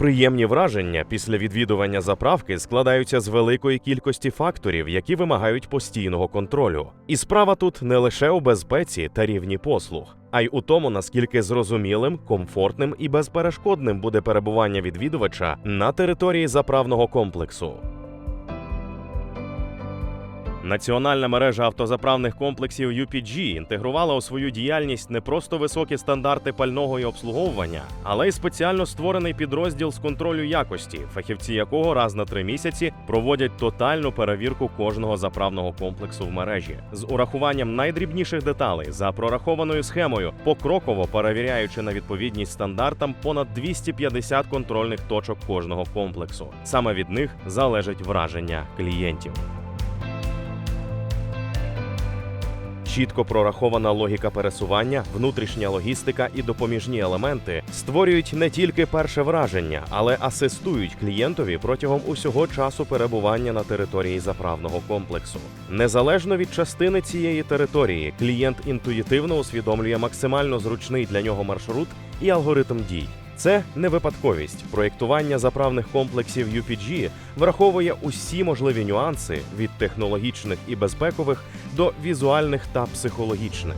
Приємні враження після відвідування заправки складаються з великої кількості факторів, які вимагають постійного контролю. І справа тут не лише у безпеці та рівні послуг, а й у тому, наскільки зрозумілим, комфортним і безперешкодним буде перебування відвідувача на території заправного комплексу. Національна мережа автозаправних комплексів UPG інтегрувала у свою діяльність не просто високі стандарти пального і обслуговування, але й спеціально створений підрозділ з контролю якості, фахівці якого раз на три місяці проводять тотальну перевірку кожного заправного комплексу в мережі з урахуванням найдрібніших деталей за прорахованою схемою, покроково перевіряючи на відповідність стандартам понад 250 контрольних точок кожного комплексу. Саме від них залежить враження клієнтів. Чітко прорахована логіка пересування, внутрішня логістика і допоміжні елементи створюють не тільки перше враження, але асистують клієнтові протягом усього часу перебування на території заправного комплексу. Незалежно від частини цієї території, клієнт інтуїтивно усвідомлює максимально зручний для нього маршрут і алгоритм дій. Це не випадковість. Проєктування заправних комплексів UPG враховує усі можливі нюанси від технологічних і безпекових до візуальних та психологічних.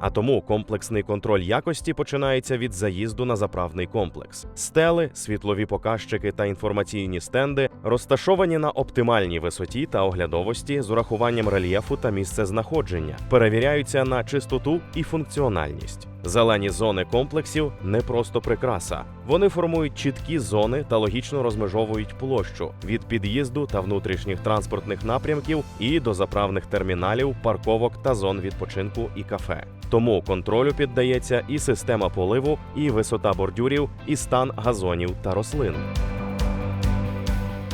А тому комплексний контроль якості починається від заїзду на заправний комплекс. Стели, світлові показчики та інформаційні стенди розташовані на оптимальній висоті та оглядовості з урахуванням рельєфу та місцезнаходження, перевіряються на чистоту і функціональність. Зелені зони комплексів не просто прикраса. Вони формують чіткі зони та логічно розмежовують площу від під'їзду та внутрішніх транспортних напрямків і до заправних терміналів, парковок та зон відпочинку і кафе. Тому контролю піддається і система поливу, і висота бордюрів, і стан газонів та рослин.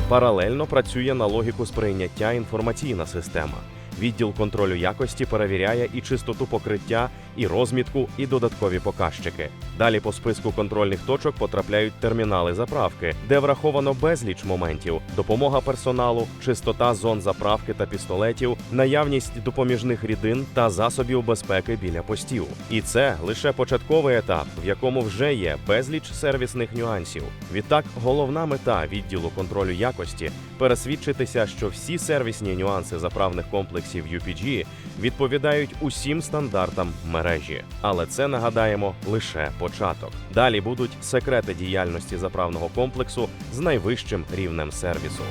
Паралельно працює на логіку сприйняття інформаційна система. Відділ контролю якості перевіряє і чистоту покриття, і розмітку, і додаткові показчики. Далі по списку контрольних точок потрапляють термінали заправки, де враховано безліч моментів: допомога персоналу, чистота зон заправки та пістолетів, наявність допоміжних рідин та засобів безпеки біля постів. І це лише початковий етап, в якому вже є безліч сервісних нюансів. Відтак, головна мета відділу контролю якості пересвідчитися, що всі сервісні нюанси заправних комплексів UPG відповідають усім стандартам мережі. Але це нагадаємо лише початок. Далі будуть секрети діяльності заправного комплексу з найвищим рівнем сервісу.